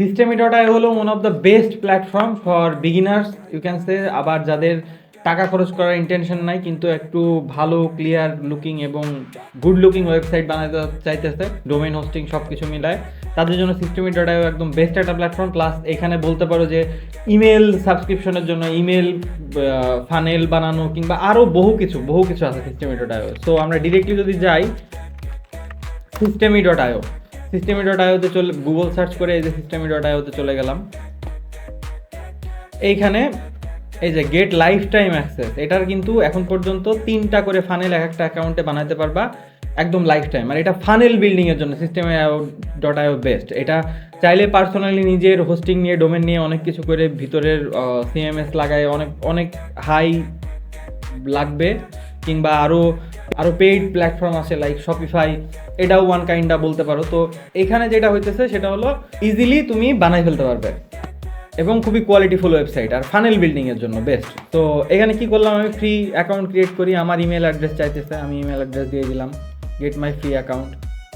সিস্টেমি হলো one of the best platform for beginners you can say আবার যাদের টাকা খরচ করার ইন্টেনশন নাই, কিন্তু একটু ভালো ক্লিয়ার লুকিং এবং গুড লুকিং ওয়েবসাইট বানাতে চাইতেছে ডোমেন হোস্টিং সব কিছু মিলায়। তাদের জন্য সিস্টেমি একদম বেস্ট একটা প্ল্যাটফর্ম প্লাস এখানে বলতে পারো যে ইমেল সাবস্ক্রিপশনের জন্য ইমেল ফানেল বানানো, কিংবা আরও বহু কিছু বহু কিছু আছে সিস্টেমি ডট সো আমরা ডিরেক্টলি যদি যাই সিস্টেমি ডট সিস্টেমি ডট আইওতে চলে গুগল সার্চ করে এই যে সিস্টেমি ডট আইওতে চলে গেলাম। এইখানে এই যে গেট লাইফ টাইম অ্যাক্সেস এটার কিন্তু এখন পর্যন্ত তিনটা করে ফানেল এক একটা অ্যাকাউন্টে বানাতে পারবা একদম লাইফ টাইম আর এটা ফানেল বিল্ডিং এর জন্য সিস্টেম ডট আইও বেস্ট এটা চাইলে পার্সোনালি নিজের হোস্টিং নিয়ে ডোমেন নিয়ে অনেক কিছু করে ভিতরের সিএমএস লাগায়, অনেক অনেক হাই লাগবে। কিংবা আরও আরও পেইড প্ল্যাটফর্ম আছে লাইক শপিফাই এটাও ওয়ান কাইন্ডা বলতে পারো। তো এখানে যেটা হইতেছে, সেটা হলো ইজিলি তুমি বানাই ফেলতে পারবে। এবং খুবই কোয়ালিটিফুল ওয়েবসাইট আর ফানেল বিল্ডিং এর জন্য বেস্ট তো এখানে কি করলাম, আমি ফ্রি অ্যাকাউন্ট ক্রিয়েট করি। আমার ইমেল অ্যাড্রেস চাইতেছে, আমি ইমেল অ্যাড্রেস দিয়ে দিলাম। Get my free account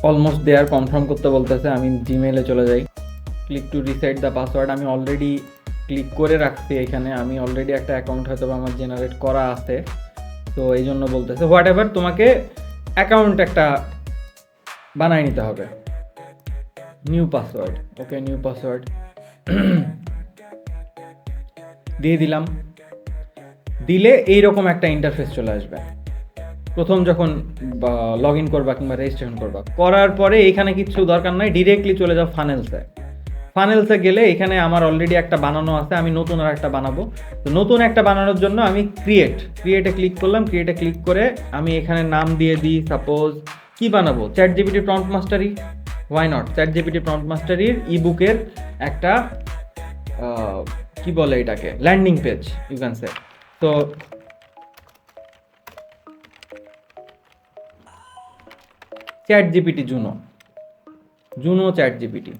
almost there confirm করতে বলতেছে, আমি জিমেলে চলে যাই। Click to reset the password আমি অলরেডি ক্লিক করে রাখছি এখানে। আমি অলরেডি একটা অ্যাকাউন্ট হয়তো আমার জেনারেট করা আছে। তো এই জন্য বলতেছে হোয়াট এভার তোমাকে অ্যাকাউন্ট একটা বানাই নিতে হবে। New password okay new password দিয়ে দিলাম। দিলে এইরকম একটা ইন্টারফেস চলে আসবে। প্রথম যখন লগ ইন করবা কিংবা রেজিস্ট্রেশন করবা। করার পরে এখানে কিছু দরকার নাই ডিরেক্টলি চলে যাও ফানেলসে ফানেলসে গেলে এখানে আমার অলরেডি একটা বানানো আছে, আমি নতুন আর একটা বানাবো। তো নতুন একটা বানানোর জন্য আমি ক্রিয়েট ক্রিয়েটে ক্লিক করলাম। ক্রিয়েটে ক্লিক করে আমি এখানে নাম দিয়ে দিই সাপোজ কি বানাবো? Chat GPT prompt mastery why not chat GPT prompt মাস্টারির ই বুকের একটা কি বলে এটাকে? Landing page you can say তো chat GPT Juno Juno chat GPT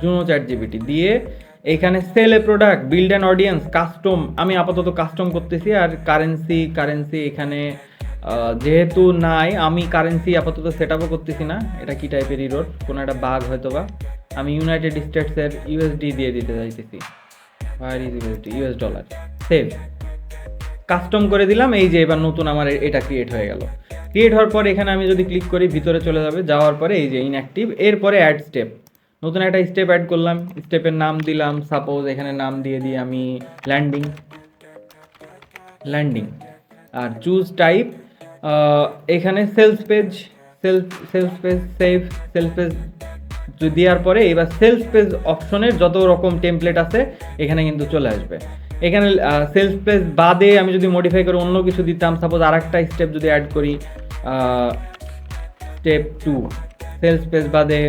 Juno chat GPT দিয়ে এইখানে sell a product build an audience custom আমি আপাতত কাস্টম করতেছি আর কারেন্সি কারেন্সি এখানে যেহেতু নাই, আমি কারেন্সি আপাতত সেট আপও করতেছি না। এটা কি টাইপের ইরোড কোনো একটা বাঘ হয়তো বা আমি ইউনাইটেড স্টেটসের ইউএসডি দিয়ে দিতে চাইতেছি। ইউএস ডলার সেভ কাস্টম করে দিলাম, এই যে এবার নতুন আমার এটা ক্রিয়েট হয়ে গেল। ক্রিয়েট হওয়ার পরে এখানে আমি যদি ক্লিক করি, ভিতরে চলে যাবে। যাওয়ার পরে এই যে ইনঅ্যাক্টিভ এরপরে অ্যাড স্টেপ নতুন একটা স্টেপ অ্যাড করলাম। স্টেপের নাম দিলাম। সাপোজ এখানে নাম দিয়ে দিই আমি ল্যান্ডিং ল্যান্ডিং আর চুজ টাইপ এখানে sales page sales sales page save sales page যদি দেওয়ার পরে এবার সেলস পেজ অপশনের যত রকম টেমপ্লেট আছে, এখানে কিন্তু চলে আসবে। এখানে সেলস পেজ বাদে আমি যদি মডিফাই করে অন্য কিছু দিতাম সাপোজ আর একটা স্টেপ যদি অ্যাড করি স্টেপ টু সেলস পেজ বাদে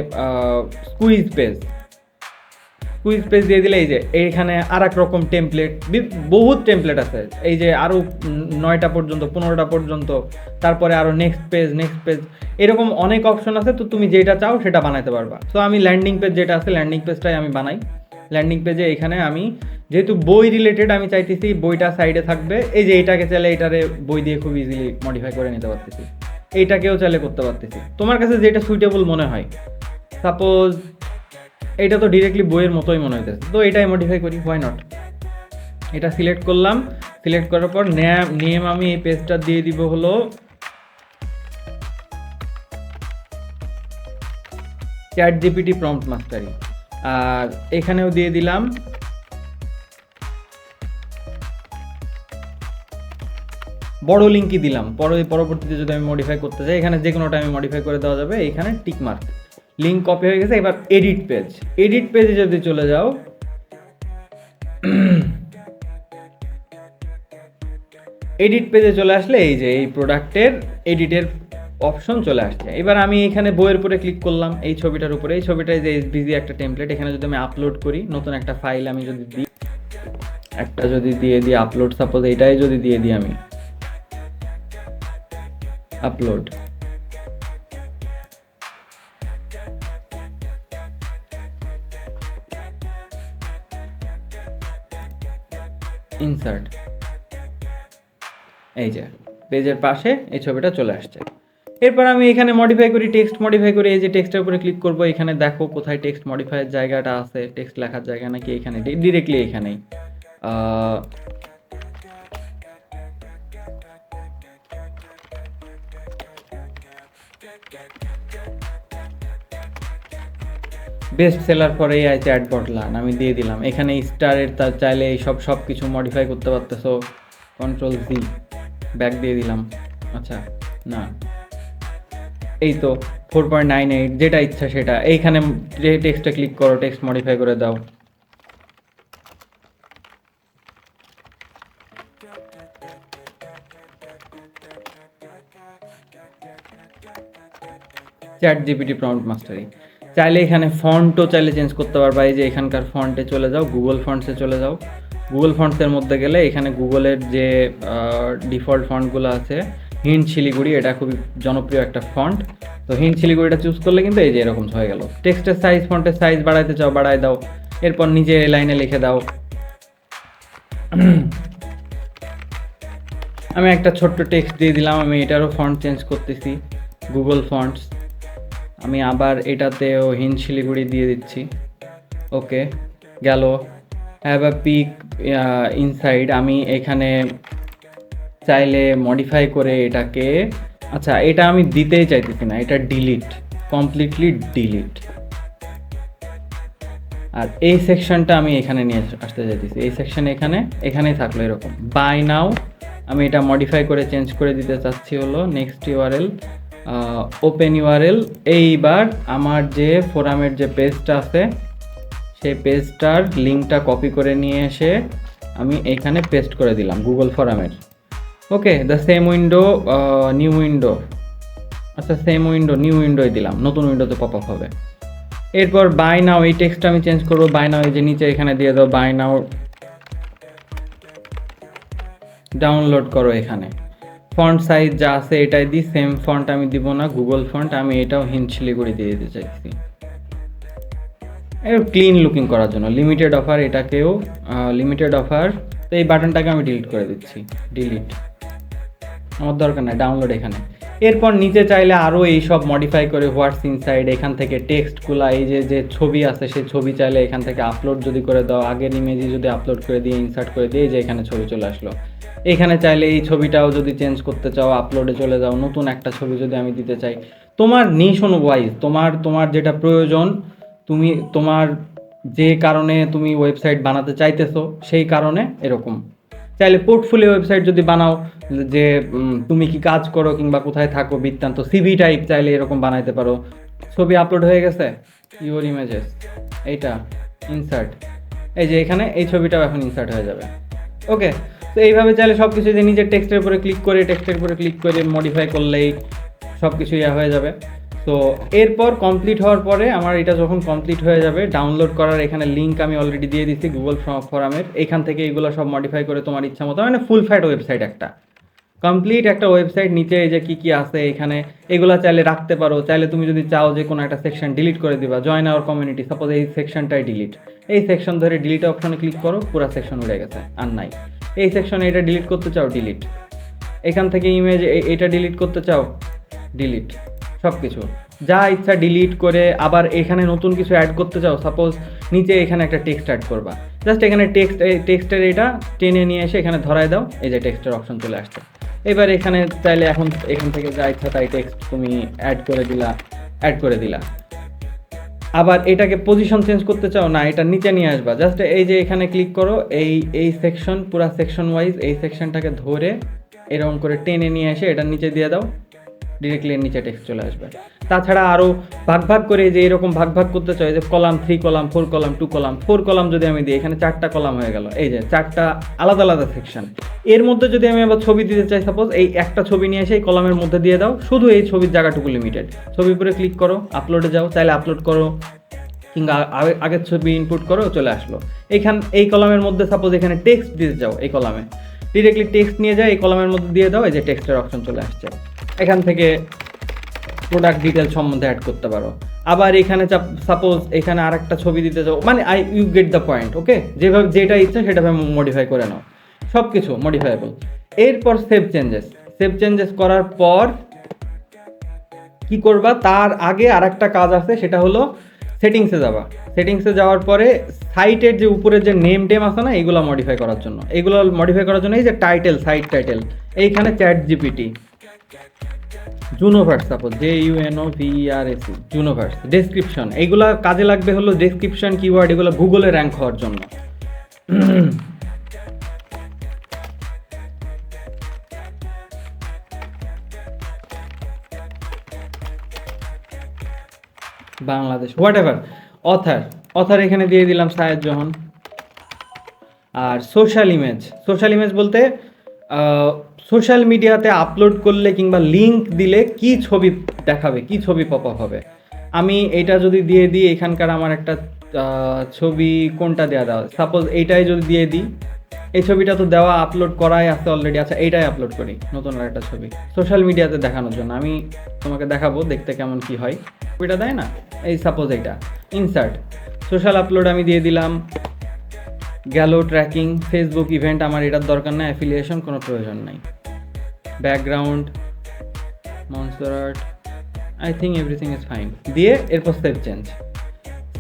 স্কুইজ পেজ কুইজ পেজ দিয়ে দিলে এই যে এইখানে আর এক রকম টেমপ্লেট বহুত টেমপ্লেট আছে। এই যে আরও নয়টা পর্যন্ত, পনেরোটা পর্যন্ত, তারপরে আরও নেক্সট পেজ নেক্সট পেজ এরকম অনেক অপশন আছে, তো তুমি যেটা চাও সেটা বানাতে পারবা। তো আমি ল্যান্ডিং পেজ যেটা আছে ল্যান্ডিং পেজটাই আমি বানাই। ল্যান্ডিং পেজে এখানে আমি, যেহেতু বই রিলেটেড আমি চাইতেছি বইটা সাইডে থাকবে। এই যে এইটাকে চাইলে এটারে বই দিয়ে খুব ইজিলি মডিফাই করে নিতে পারতেছি। এইটাকেও চাইলে করতে পারতেছি। তোমার কাছে যেটা সুইটেবল মনে হয় সাপোজ এটা তো ডিরেক্টলি বইয়ের মতোই মনে হইতেছে। তো এটাই মডিফাই করি হোয়াই নট এটা সিলেক্ট করলাম সিলেক্ট করার পর নেম আমি এই পেজটা দিয়ে দিব হলো চ্যাট জিপিটি প্রম্পট মাস্টারি আর এখানেও দিয়ে দিলাম বড় লিঙ্কই দিলাম। পরে পরবর্তীতে যদি আমি মডিফাই করতে চাই, এখানে যে কোনোটা আমি মডিফাই করে দেওয়া যাবে, এখানে টিক মার্ক লিঙ্ক কপি হয়ে গেছে, এবার এডিট পেজ এডিট পেজে যদি চলে যাও এডিট পেজে চলে আসলে এই যে এই প্রোডাক্টের এডিটের অপশন চলে আসছে। এবার আমি এখানে বইয়ের উপরে ক্লিক করলাম, এই ছবিটার উপরে। এই ছবিটায় যে এসবিজি একটা টেমপ্লেট এখানে যদি আমি আপলোড করি, নতুন একটা ফাইল আমি যদি দিই, একটা যদি দিয়ে দিই আপলোড সাপোজ এটাই যদি দিয়ে দিই আমি আপলোড ইনসার্ট। এই যে, পেজের পাশে এই ছবিটা চলে আসছে। এরপর আমি এখানে মডিফাই করি টেক্সট মডিফাই করি এই যে টেক্সটের উপরে ক্লিক করব, এখানে দেখো কোথায় টেক্সট মডিফাইয়ের জায়গাটা আছে টেক্সট লেখার জায়গা নাকি এখানে ডিরেক্টলি এখানেই। বেস্ট সেলার এই আছে অ্যাডবট লার্ন আমি দিয়ে দিলাম। এখানে স্টারের তার চাইলে এই সব সব কিছু মডিফাই করতে পারতেছো। কন্ট্রোল সি ব্যাক দিয়ে দিলাম। আচ্ছা না। এই তো ফোর পয়েন্ট নাইন এইট যেটা ইচ্ছা সেটা। এইখানে যে টেক্সটটা ক্লিক করো টেক্সট মডিফাই করে দাও। চ্যাট জিপিটি প্রম্পট মাস্টারি চাইলে এখানে ফন্টও চাইলে চেঞ্জ করতে পারবা। এই যে এখানকার ফন্টে চলে যাও গুগল ফন্টসে চলে যাও। গুগল ফন্টসের মধ্যে গেলে এখানে গুগলের যে ডিফল্ট ফন্টগুলো আছে হিন্ট শিলিগুড়ি, এটা খুবই জনপ্রিয় একটা ফন্ট। তো হিন্ট শিলিগুড়িটা চুজ করলে কিন্তু এই যে এরকম হয়ে গেল। টেক্সটের সাইজ ফন্টের সাইজ বাড়াইতে চাও বাড়ায় দাও। এরপর নিজে এই লাইনে লিখে দাও। আমি একটা ছোট্ট টেক্সট দিয়ে দিলাম, আমি এটারও ফন্ট চেঞ্জ করতেছি। গুগল ফন্টস আমি আবার এটাতেও হিন শিলিগুড়ি দিয়ে দিচ্ছি। ওকে, গেল। হ্যাভ আ পিক ইনসাইড আমি এখানে চাইলে মডিফাই করে এটাকে আচ্ছা এটা আমি দিতেই চাইতেছি না, এটা ডিলিট কমপ্লিটলি ডিলিট আর এই সেকশনটা আমি এখানে নিয়ে আসতে চাইতেছি। এই সেকশন এখানে, এখানেই থাকল এরকম। বাই নাও আমি এটা মডিফাই করে চেঞ্জ করে দিতে চাচ্ছি হলো নেক্সট ইউআরএল ওপেন ইউআরএল এইবার আমার যে ফোরামের যে পেজটা আছে, সেই পেজটার লিঙ্কটা কপি করে নিয়ে এসে আমি এখানে পেস্ট করে দিলাম গুগল ফোরামের okay the same window new window আচ্ছা সেম উইন্ডো নিউ উইন্ডোই দিলাম, নতুন উইন্ডোতে পপ আপ হবে। এরপর বাই নাও এই টেক্সটটা আমি চেঞ্জ করব বাই নাও এই যে নিচে এখানে দিয়ে দাও বাই নাও ডাউনলোড করো এখানে। ফন্ট সাইজ যা আছে এটাই দিই সেম ফন্ট আমি দিব না গুগল ফন্ট আমি এটাও হিনশিলি করে দিয়ে দিতে চাইছি। ক্লিন লুকিং করার জন্য লিমিটেড অফার এটাকেও লিমিটেড অফার তো এই বাটনটাকে আমি ডিলিট করে দিচ্ছি ডিলিট আমার দরকার নাই ডাউনলোড এখানে। এরপর নিচে চাইলে আরও এই সব মডিফাই করে হোয়াটস ইনসাইড এখান থেকে টেক্সটগুলো এই যে যে ছবি আছে, সেই ছবি চাইলে এখান থেকে আপলোড যদি করে দাও, আগের ইমেজই যদি আপলোড করে দিয়ে ইনসার্ট করে দিয়ে যে এখানে ছবি চলে আসলো। এখানে চাইলে এই ছবিটাও যদি চেঞ্জ করতে চাও আপলোডে চলে যাও, নতুন একটা ছবি যদি আমি দিতে চাই। তোমার নিশ ওয়াইজ তোমার তোমার যেটা প্রয়োজন, তুমি, তোমার যে কারণে তুমি ওয়েবসাইট বানাতে চাইতেছো, সেই কারণে এরকম। চাইলে পোর্টফোলিও ওয়েবসাইট যদি বানাও, যে তুমি কি কাজ করো কিংবা কোথায় থাকো, বৃত্তান্ত সিভি টাইপ চাইলে এরকম বানাইতে পারো। ছবি আপলোড হয়ে গেছে? ইউর ইমেজেস এইটা ইনসার্ট এই যে এখানে, এই ছবিটাও এখন ইনসার্ট হয়ে যাবে। ওকে তো এইভাবে চাইলে সব কিছু যে নিজের টেক্সটের উপরে ক্লিক করে টেক্সটের উপরে ক্লিক করে মডিফাই করলেই সব কিছু ইয়া হয়ে যাবে। তো এরপর কমপ্লিট হওয়ার পরে আমার এটা যখন কমপ্লিট হয়ে যাবে ডাউনলোড করার এখানে লিঙ্ক আমি অলরেডি দিয়ে দিচ্ছি গুগল ফরামের এখান থেকে এগুলো সব মডিফাই করে তোমার ইচ্ছা মতো মানে ফুল ফ্যাট ওয়েবসাইট একটা। কমপ্লিট একটা ওয়েবসাইট নিচে এই যে কী কী আছে এখানে, এগুলো চাইলে রাখতে পারো। চাইলে তুমি যদি চাও যে কোনো একটা সেকশন ডিলিট করে দিবা জয়েন আওয়ার কমিউনিটি সাপোজ এই সেকশনটাই ডিলিট এই সেকশন ধরে ডিলিট অপশনে ক্লিক করো, পুরো সেকশন উড়ে গেছে, আর নাই। এই সেকশনে এটা ডিলিট করতে চাও ডিলিট এখান থেকে ইমেজ এটা ডিলিট করতে চাও ডিলিট সব কিছু যা ইচ্ছা ডিলিট করে আবার এখানে নতুন কিছু অ্যাড করতে চাও সাপোজ নিচে এখানে একটা টেক্সট অ্যাড করবা। জাস্ট এখানে টেক্সট টেক্সটের এটা টেনে নিয়ে এসে এখানে ধরায় দাও, এই যে টেক্সটের অপশন চলে আসছে। এবার এখানে চাইলে এখন এখান থেকে যা ইচ্ছা তাই টেক্সট তুমি অ্যাড করে দিলা অ্যাড করে দিলা। আবার এটাকে পজিশন চেঞ্জ করতে চাও, না, এটা নিচে নিয়ে আসবা। জাস্ট এই যে এখানে ক্লিক করো, এই এই সেকশন পুরা সেকশন ওয়াইজ এই সেকশনটাকে ধরে এরকম করে টেনে নিয়ে এসে এটা নিচে দিয়ে দাও। ডিরেক্টলি এর নিচে টেক্সট চলে আসবে। তাছাড়া আরও ভাগ ভাগ করে যে এরকম ভাগ ভাগ করতে চাই যে column three column four column two column four column যদি আমি দিই, এখানে চারটা কলাম হয়ে গেল। এই যে চারটা আলাদা আলাদা সেকশন এর মধ্যে যদি আমি আবার ছবি দিতে চাই সাপোজ এই একটা ছবি নিয়ে এসে এই কলামের মধ্যে দিয়ে দাও, শুধু এই ছবির জায়গাটুকু লিমিটেড ছবির উপরে ক্লিক করো আপলোডে যাও, চাইলে আপলোড করো, কিংবা আগে- আগের ছবি ইনপুট করো, চলে আসলো। এখান এই কলামের মধ্যে সাপোজ এখানে টেক্সট দিতে যাও এই কলামে ডিরেক্টলি টেক্সট নিয়ে যাও, এই কলামের মধ্যে দিয়ে দাও, এই যে টেক্সটের অপশন চলে আসছে। এখান থেকে প্রোডাক্ট ডিটেল সম্বন্ধে অ্যাড করতে পারো। আবার এখানে সাপোজ এখানে আরেকটা ছবি দিতে যাও মানে I you get the point okay যেভাবে, যেটা ইচ্ছা সেটাভাবে মডিফাই করে নাও। সব কিছু মডিফাইবল এরপর সেভ চেঞ্জেস সেভ চেঞ্জেস করার পর কি করবা? তার আগে আর একটা কাজ আছে, সেটা হলো সেটিংসে যাবা। সেটিংসে যাওয়ার পরে সাইটের যে উপরের যে নেম টেম আছে না, এগুলো মডিফাই করার জন্য। এগুলো মডিফাই করার জন্য এই যে টাইটেল সাইট টাইটেল এইখানে chat GPT Junoverse suppose J U N O V R S E Junoverse description এইগুলা কাজে লাগবে হলো ডেসক্রিপশন কিওয়ার্ড এগুলো গুগলে র্যাঙ্ক হওয়ার জন্য। Bangladesh whatever author author এখানে দিয়ে দিলাম সায়েদ জহন। আর সোশ্যাল ইমেজ সোশ্যাল ইমেজ বলতে সোশ্যাল মিডিয়াতে আপলোড করলে কিংবা লিংক দিলে কি ছবি দেখাবে, কি ছবি পপ আপ হবে? আমি এটা যদি দিয়ে দিই, এখানকার আমার একটা ছবি কোনটা দেওয়া দেওয়া? সাপোজ এইটাই যদি দিয়ে দিই, এই ছবিটা তো দেওয়া আপলোড করাই আছে অলরেডি আচ্ছা এইটাই আপলোড করি, নতুন আর একটা ছবি। সোশ্যাল মিডিয়াতে দেখানোর জন্য, আমি তোমাকে দেখাবো, দেখতে কেমন কি হয়। ছবিটা দেয় না? এই সাপোজ এইটা। ইনসার্ট সোশ্যাল আপলোড আমি দিয়ে দিলাম। গেল ট্র্যাকিং ফেসবুক ইভেন্ট আমার এটার দরকার নাই অ্যাফিলিয়েশন কোনো প্রয়োজন নাই। Background art I think everything is fine দিয়ে এরপর সেভ চেঞ্জ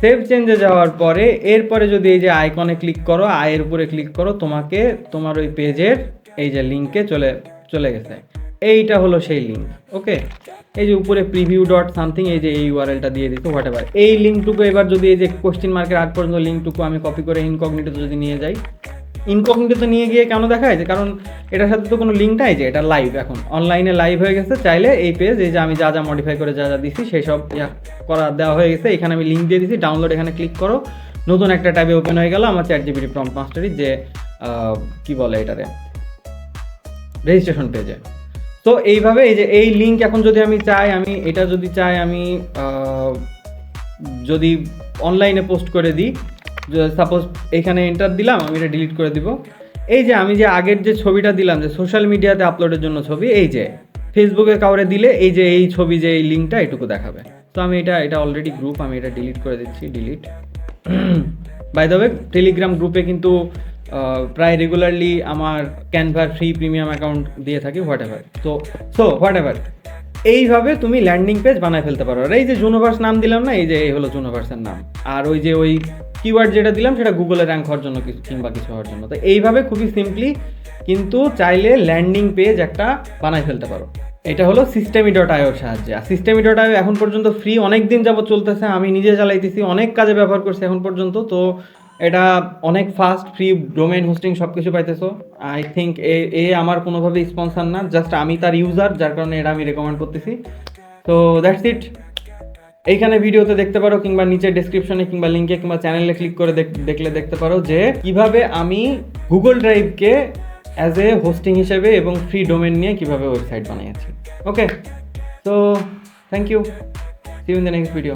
সেভ চেঞ্জে যাওয়ার পরে, এরপরে যদি এই যে আইকনে ক্লিক করো আয়ের উপরে ক্লিক করো, তোমাকে তোমার ওই পেজের এই যে লিঙ্কে চলে চলে গেছে। এইটা হলো সেই লিঙ্ক ওকে এই যে উপরে প্রিভিউ ডট সামথিং এই যে এই ইউআরএলটা দিয়ে দিচ্ছে হোয়াট এভার এই লিঙ্কটুকু এবার যদি এই যে কোশ্চেন মার্কের আগ পর্যন্ত লিঙ্কটুকু আমি কপি করে ইনকগনিটো যদি নিয়ে যাই ইনকগনিটো নিয়ে গিয়ে কেন দেখায় যে কারণ এটার সাথে তো কোনো লিঙ্ক নাই যে এটা লাইভ এখন। অনলাইনে লাইভ হয়ে গেছে, চাইলে এই পেজ এই যে আমি যা যা মডিফাই করে যা যা দিছি সেই সব করা দেওয়া হয়ে গেছে। এখানে আমি লিঙ্ক দিয়ে দিছি ডাউনলোড এখানে ক্লিক করো। নতুন একটা ট্যাবে ওপেন হয়ে গেল আমার চ্যাট জিবিটি প্রম্পট মাস্টারি যে কি বলে এটারে? রেজিস্ট্রেশন পেজে তো এইভাবে এই যে এই লিঙ্ক এখন যদি আমি চাই, আমি এটা যদি চাই, আমি যদি অনলাইনে পোস্ট করে দিই সাপোজ এখানে এন্টার দিলাম, আমি এটা ডিলিট করে দিব। এই যে আমি যে আগের যে ছবিটা দিলাম, যে সোশ্যাল মিডিয়াতে আপলোডের জন্য ছবি, এই যে ফেসবুকে কাউরে দিলে এই যে এই ছবি, যে এই লিঙ্কটা এটুকু দেখাবে। তো আমি এটা এটা অলরেডি গ্রুপ আমি এটা ডিলিট করে দিচ্ছি delete by the way Telegram গ্রুপে কিন্তু প্রায় রেগুলারলি আমার ক্যানভার ফ্রি প্রিমিয়াম অ্যাকাউন্ট দিয়ে থাকি হোয়াট এভার তো সো হোয়াট এভার এইভাবে তুমি ল্যান্ডিং পেজ বানায় ফেলতে পারো। আর এই যে জুনোভার্স নাম দিলাম না, এই যে এই হলো জুনোভার্সের নাম। আর ওই যে ওই কিওয়ার্ড যেটা দিলাম, সেটা গুগলে র্যাঙ্ক হওয়ার জন্য কিছু কিংবা কিছু হওয়ার জন্য। তো এইভাবে খুবই সিম্পলি কিন্তু চাইলে ল্যান্ডিং পেজ একটা বানায় ফেলতে পারো। এটা হলো সিস্টেমি ডট আইওর সাহায্যে। আর সিস্টেমি ডট আইও এখন পর্যন্ত ফ্রি অনেক দিন যাবত চলতেছে, আমি নিজে চালাইতেছি, অনেক কাজে ব্যবহার করছি এখন পর্যন্ত। তো এটা অনেক ফাস্ট ফ্রি ডোমেন হোস্টিং সব কিছু পাইতেছো। আই থিঙ্ক এ এ আমার কোনোভাবে স্পন্সার না জাস্ট আমি তার ইউজার যার কারণে এটা আমি রেকমেন্ড করতেছি। তো দ্যাটস ইট এইখানে ভিডিওতে দেখতে পারো কিংবা নিচে ডিসক্রিপশনে কিংবা লিঙ্কে কিংবা চ্যানেলে ক্লিক করে দেখলে দেখতে পারো যে কীভাবে আমি গুগল ড্রাইভকে অ্যাজ এ হোস্টিং হিসেবে এবং ফ্রি ডোমেন নিয়ে কীভাবে ওয়েবসাইট বানিয়েছি। ওকে তো thank you see in the next video